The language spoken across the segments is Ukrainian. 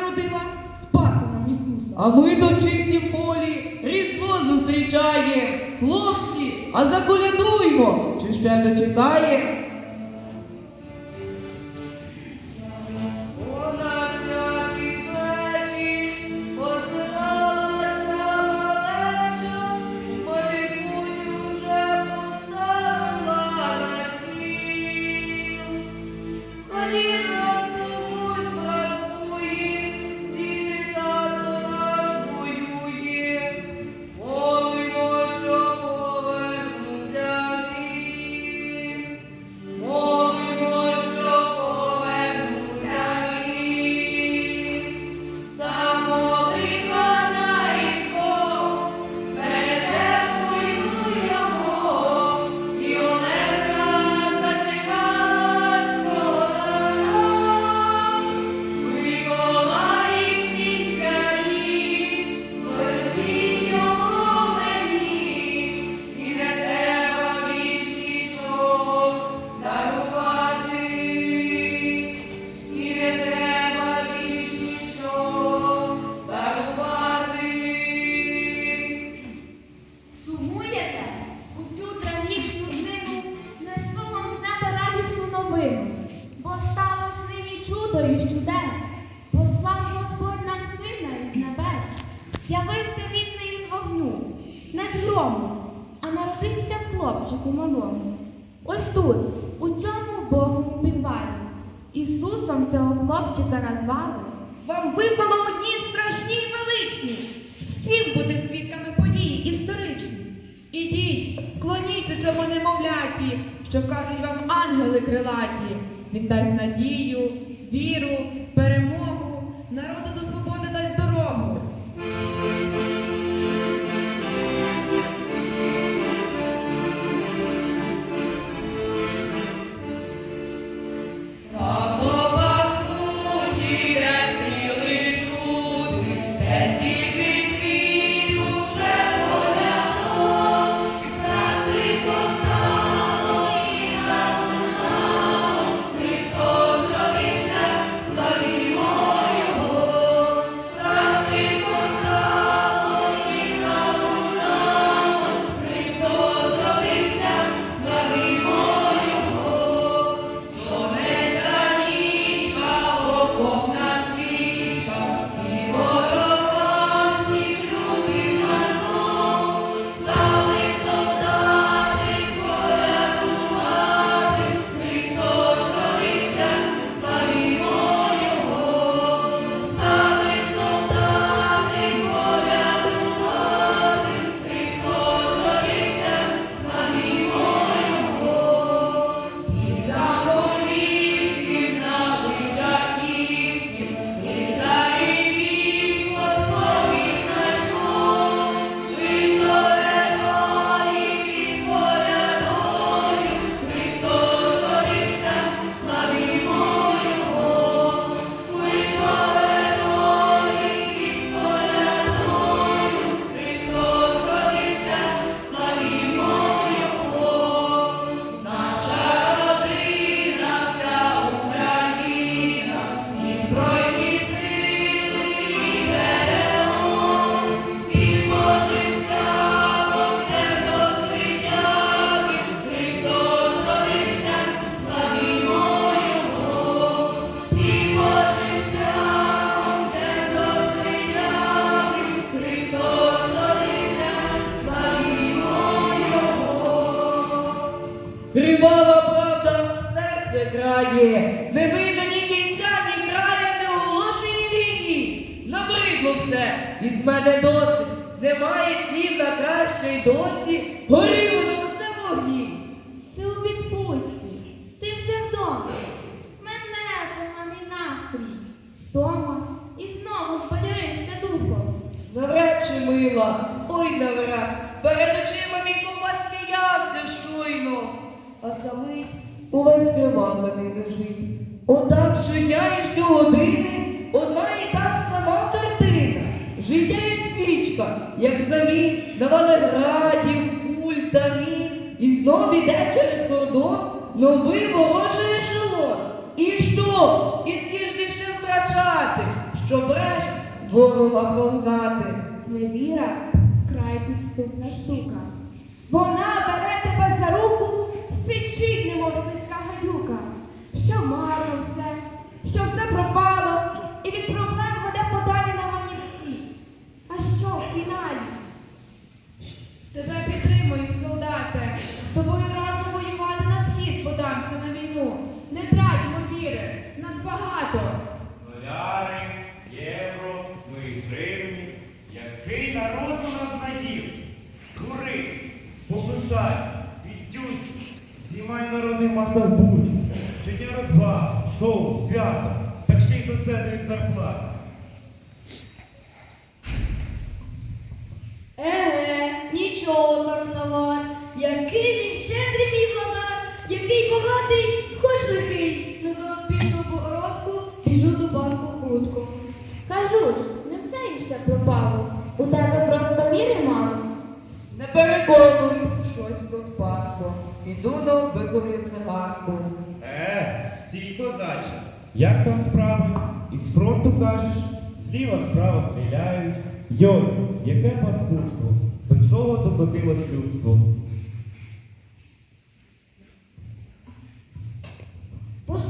народила спаса нам Ісуса. А ми тут чисті полі, різдво зустрічає, хлопці, а заколядуймо, чи ще не чекає. дому, а народився хлопчику малому. Ось тут, у цьому Богому підвалі. Ісусом цього хлопчика назвали. Вам випало одні страшні і величні. Всім бути свідками події історичні. Ідіть, вклоніться цьому немовляті, що кажуть вам ангели крилаті. Він дасть надію, віру, перемогу, народу до вигнавера, перед очима мій кума сміявся щойно, а самий увесь кривавлений лежить. Отак щодня і щогодини, одна і так сама картина. Життя як свічка, як замін, давали валеградів, куль та мін. І знов іде через кордон новий ворожий ешелон. І що? І скільки ще втрачати, що бреш ворога погнати. Зневіра підступна штука. Вона бере тебе за руку, сичить, немов гадюка, що марно все, що все пропало, і від проблем веде подалі на манівці. А що в фіналі? Тебе підтримую, солдате. З тобою разом воювати на схід подамся на війну. Не тратьмо віри, нас багато. Доляри, євро, ну і гривні. Який народ у нас наїв? Кури, спокушай, відтють, знімай народний масах будь. Щодня розваг, шоу, свято, так ще й за це дають зарплату. Еге, нічого так навар. Який він щедрий мій владар, який багатий, хоч лихий. Не за успішну бородку біжу до банку хутко. Кажу ж, не все іще пропало. У тебе просто віри мало. Не переконуй, щось тут парко. Іду до викурю цигарку. Е, стій, козаче. Як там справи? Із фронту кажеш, зліва справа стріляють. Йой, яке паскудство. До чого докотилось людство?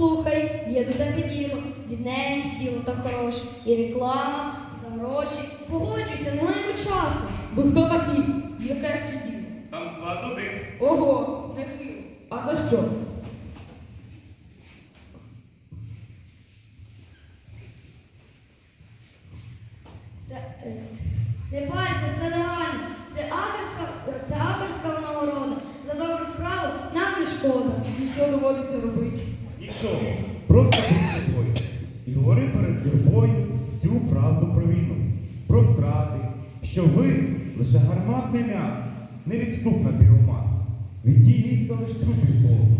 Послухай, є до тебе діло, дівненьке діло та хороше. І реклама, за гроші. Погоджуйся, не маємо часу. Бо хто такий? Яке ще діло? Там ладно один. Ого, не хил. А за що? Це е, не парся, все легально. Це авторська, це авторська нагорода. За добру справу нам не шкода. І що доводиться робити? Нічого, просто будь собою. І говори перед юрбою всю правду про війну, про втрати, що ви лише гарматне м'ясо, невідступна біомаса. Від дій війська лиш трупів Богу.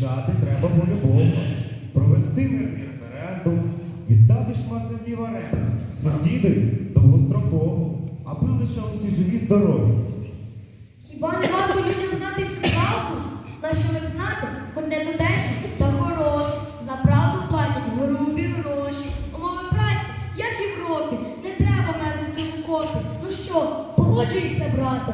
Рішати треба по-любому. Провести мирний референдум, віддати шмат землі в оренду. Сусідові довгостроково, аби лише усі живі здорові. Хіба не варто людям знати всю правду? Наші меценати, хоч не тутешні, та хороші. За правду платять грубі гроші. Умови праці, як в Європі, не треба мерзнути в окопі. Ну що, погоджуйся, брате,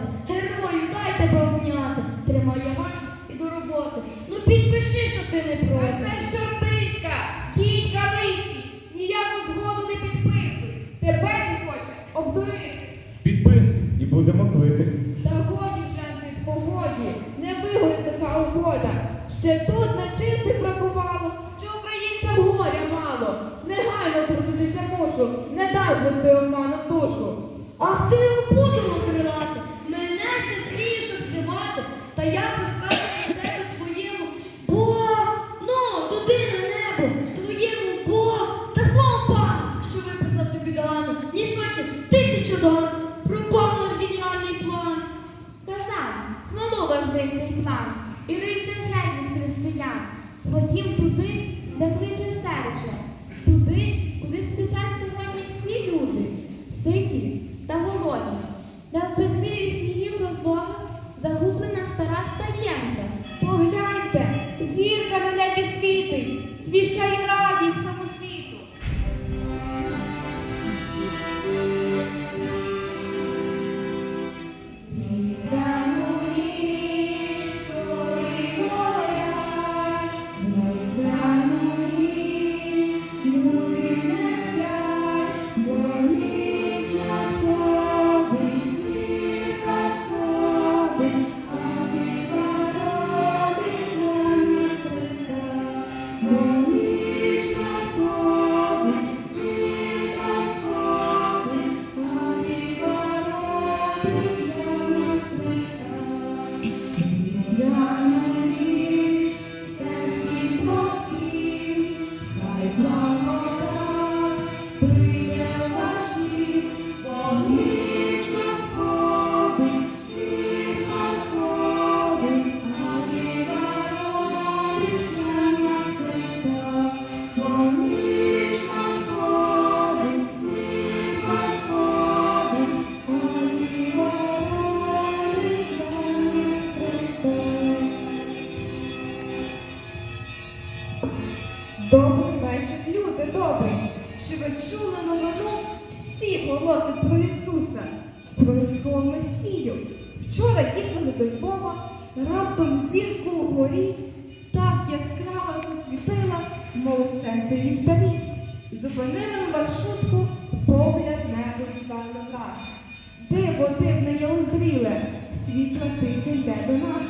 тихе йде до нас.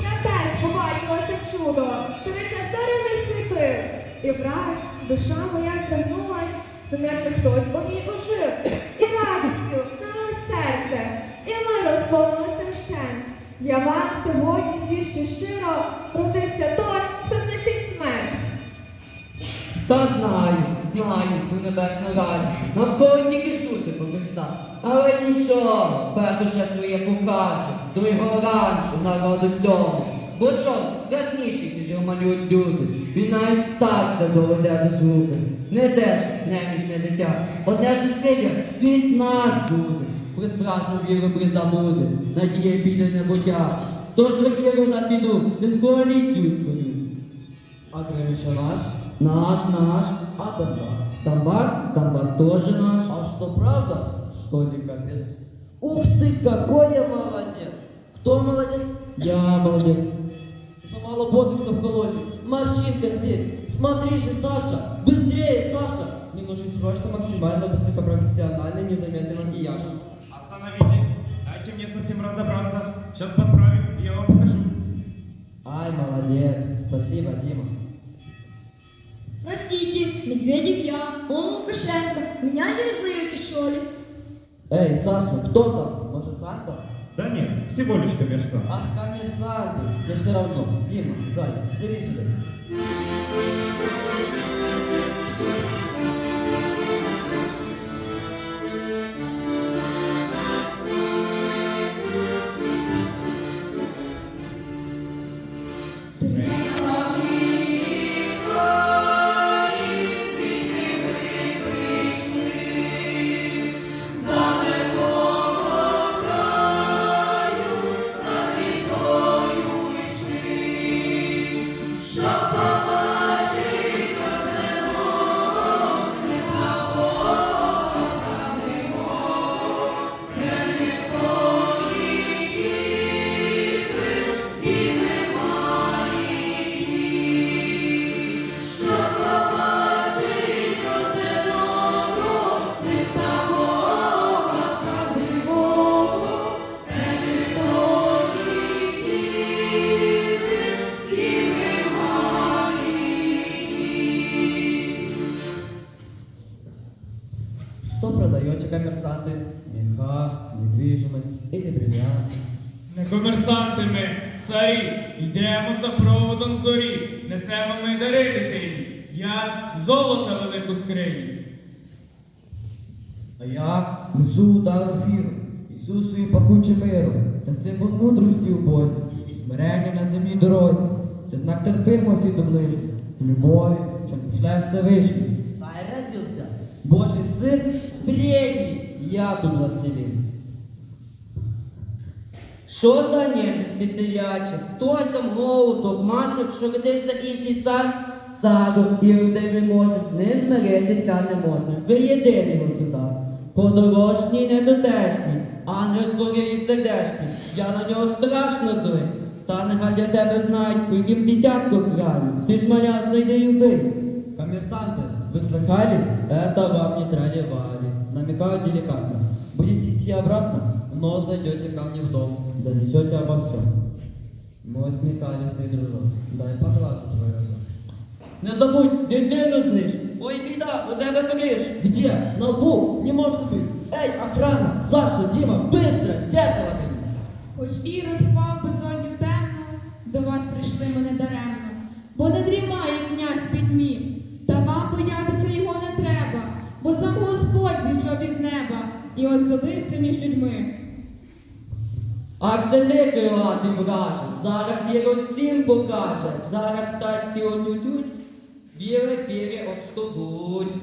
Я теж побачила це чудо, цариця зоряних світив. І враз душа моя звернулась, наче хтось у ній ожив. І радістю налилось серце, і миром сповнилося вщент. Я вам сьогодні свідчу щиро, родився той, хто знищить смерть. Та знаю, знаю, у небесну раді. Навколо тільки шути. Але нічого, перше своє покаже, другого раніше народу цьому. Бо що, красніший, ніж малюють люди. Він навіть старця доведе до згуби. Не теж немічне дитя. Одне зусилля, світ наш буде. При справжню віру призабуде, надія піде небуття. Тож до Ірода піду, з ним коаліцію свою. А Гринича наш? Наш, наш. А Донбасс? Донбасс, Донбасс тоже наш. А что правда, что не капец? Ух ты, какой я молодец! Кто молодец? Я молодец. Но мало ботокса в колонии. Морщинка здесь. Смотри же, Саша. Быстрее, Саша. Мне нужен срочно максимально высокопрофессиональный незаметный макияж. Остановитесь, дайте мне совсем разобраться. Сейчас подправим, и я вам покажу. Ай, молодец. Спасибо, Дима. Простите, Медведев я, он Лукашенко. Меня не узнаете, что ли? Эй, Саша, кто там? Может, Санта? Да нет, всего лишь коммерсант. Ах, коммерсант! Да все равно. Дима, Зая, зови сюда. Удар Ісусу і пахуче миру. Це символ мудрості у Бозі і смирення на земній дорозі. Це знак терпимості до ближніх, любові, що пішляє Всевишній. Царь Божий син, бредній, я тут властелин. Що за нежить підтеляче? Хтось сам голову догмашив, що родився інший цар, саду і родини може, не змиритися не можна. Ви єдиний государ. Подорожній недотешній, ангел зборів і сердечний. Я на нього страшно злий. Та нехай для тебе знають, яким дитятко краю. Ти ж мене знайди і вбий. Коммерсанты, вы слыхали? Это вам не тролливали. Намекаю деликатно. Будете идти обратно, но зайдете ко мне в дом, донесете обо всем. Мой смекалистый дружок, дай поглажу твой рожок. Не забудь, дитину зниж. Ой, біда, у тебе криш. Где? На лбу? Не может быть. Эй, охрана! Саша, Дима, быстро! Зеркало гоните! Хоч Ірод впав безодню темну, до вас прийшли ми не даремно, бо не дрімає князь підмі, та вам боятися його не треба, бо сам Господь зійшов із неба і оселився між людьми. А це ти крилатий враже, зараз єроцім покаже, зараз пташці одудють, біле пір'я обстовуть.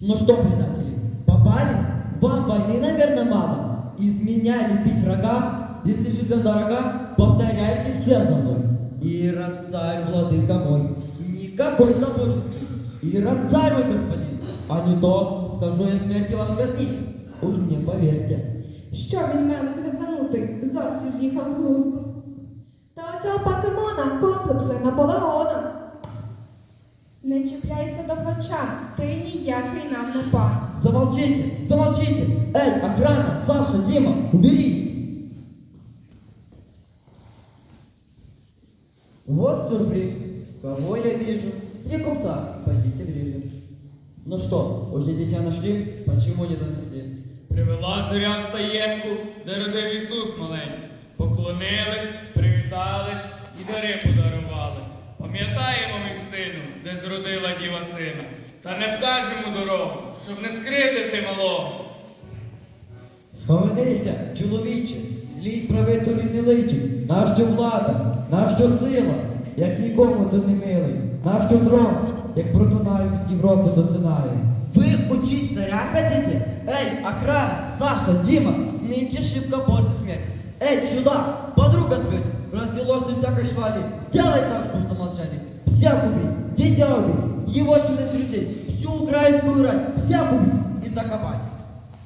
Ну что, предатели, попались? Вам войны, наверное, мало. Из меня лепить врага, если жизнь дорога, повторяйте все за мной. Ирод, царь, владыка мой, никакой заложности. и рождаю, господин. А не то, скажу я смерти вас казнить. Уж мне поверьте. Що він мене кризанутий, зовсім з'їхав з глузду. Та оцього покемона комплекси Наполеона. Не чіпляйся до плача, ти ніякий нам не пан. Замолчите, замолчите! Эй, охрана, Саша, Дима, убери! Вот сюрприз. Кого я вижу? Три купца. Пойдите ближе. Ну что, уже дитя нашли? Почему не донесли? Привела зорян стаєнку, де родив Ісус маленький. Поклонились, привітались і дари подарували. Пам'ятаємо ми сину, де зродила діва сина. Та не вкажемо дорогу, щоб не скрити малого. Схаменися, чоловіче, злість правителю не личить. Нащо влада, нащо сила, як нікому тут не милий. Нащо трон, як про Дунай від Європи до Синаю. Ви учить царя хотите? Эй, охрана, Саша, Дима, нынче шибко борется смерть. Эй, сюда, подруга спит, развелось на всякой швали. Сделай так, чтобы замолчали. Дитя убей, его чудо друзей, всю украинскую рать, убей и закопать.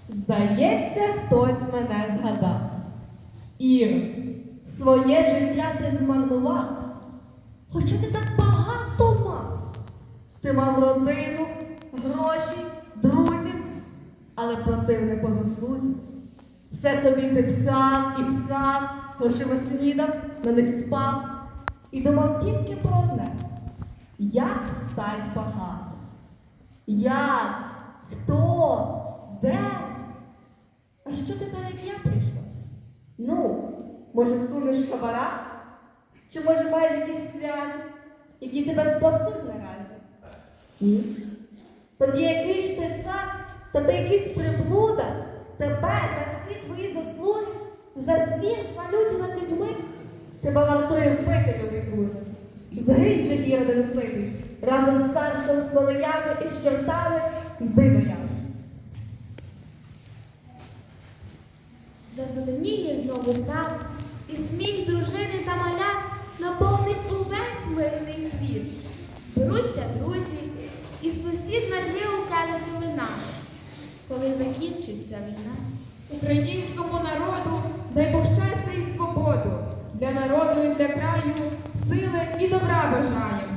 Здається, хтось мене згадав. Ір, своє життя ти змарнував. Хоча ти так багато мав. Ти мав родину, гроші, друзів, але платив не по заслузі. Все собі ти пхав і пхав, грошима снідав, на них спав і думав тільки про одне. Як стать багато? Як? Хто? Де? А що тепер як я прийшла? Ну, може, сунеш хабара? Чи може маєш якісь зв'язки, які тебе спасуть наразі? Ні. Тоді який ж ти цар, та ти якийсь приблуда, тебе за всі твої заслуги, за звірства люті над людьми, тебе вартує вбити, любий друже. Згинь Іроде неситий, разом з царством колеями і з чортами йди до ями. Зазеленіє знову сад, і сміх дружини та маля наповнить увесь мирний світ. Беруться друзі, і сусід нальє у келихи вина, коли закінчиться війна. Українському народу дай Бог щастя і свободу. Для народу і для краю сили і добра бажаєм.